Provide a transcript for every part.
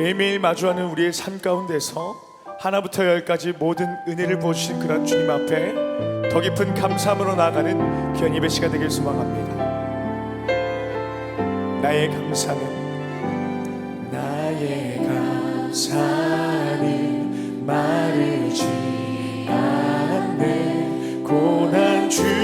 매일매일 마주하는 우리의 삶 가운데서 하나부터 열까지 모든 은혜를 부어주신 그런 주님 앞에 더 깊은 감사함으로 나아가는 귀한 예배 시간 되길 소망합니다. 나의 감사는 나의 감사는 마르지 않네. 고난 중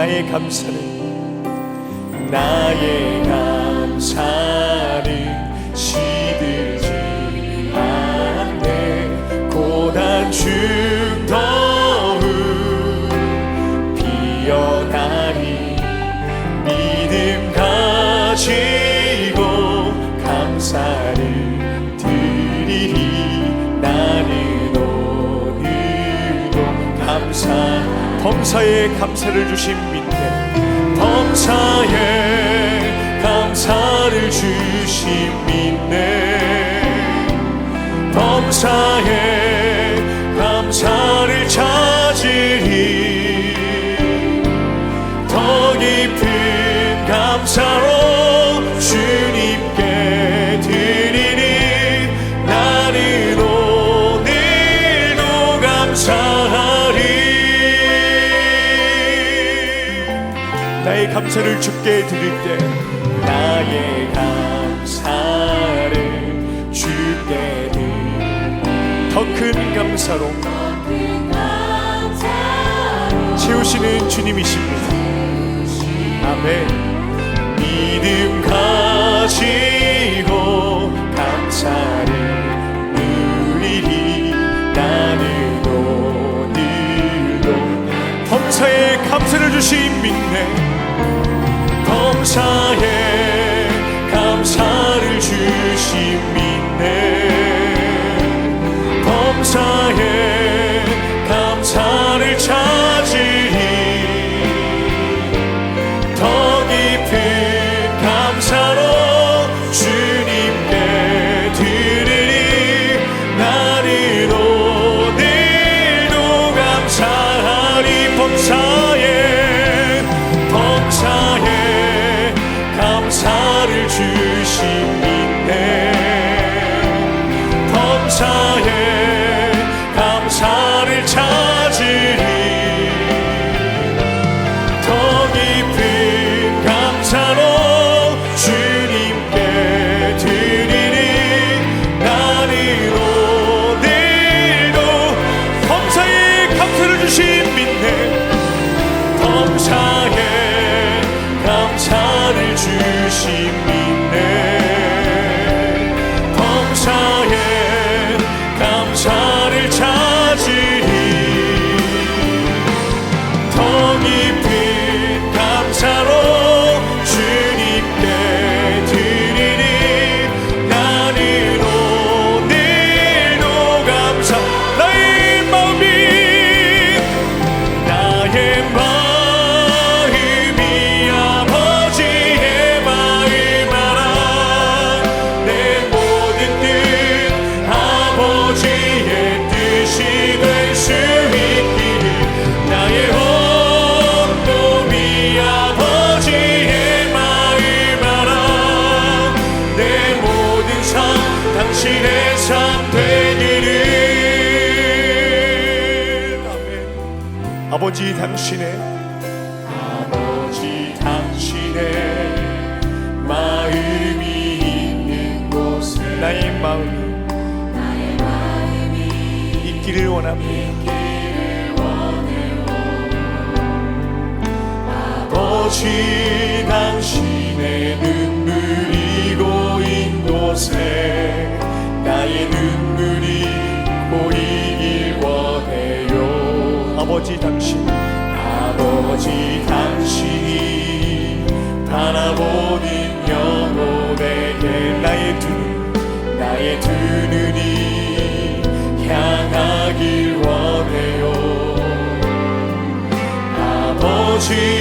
나의 감사는 나의 감사는 시들지 않네. 고난 중더운 피어나리 믿음 가지고 감사를 드리리. 나는 오늘도 감사 범사에 감사를 주신 민대 범사에 감사를 주신 민대 범사에 감사를 주께 드릴 때 나의 감사를 주께 드릴 더큰 감사로 채우시는 주님이십니다. 아멘. 믿음 가지고 감사를 누리리 나는 오늘도 범사에 감사를 주신 믿네 범사에 감사를 주신 믿네 당신의 삶 되기를 아멘. 아버지 당신의 아버지 당신의 마음이 있는 곳에 나의 마음이 있기를 원합니다. 아버지 당신 아버지 당신 아버지 당신이 바라보는 영혼에게 나의 두 눈, 나의 두 눈이 향하길 원해요. 아버지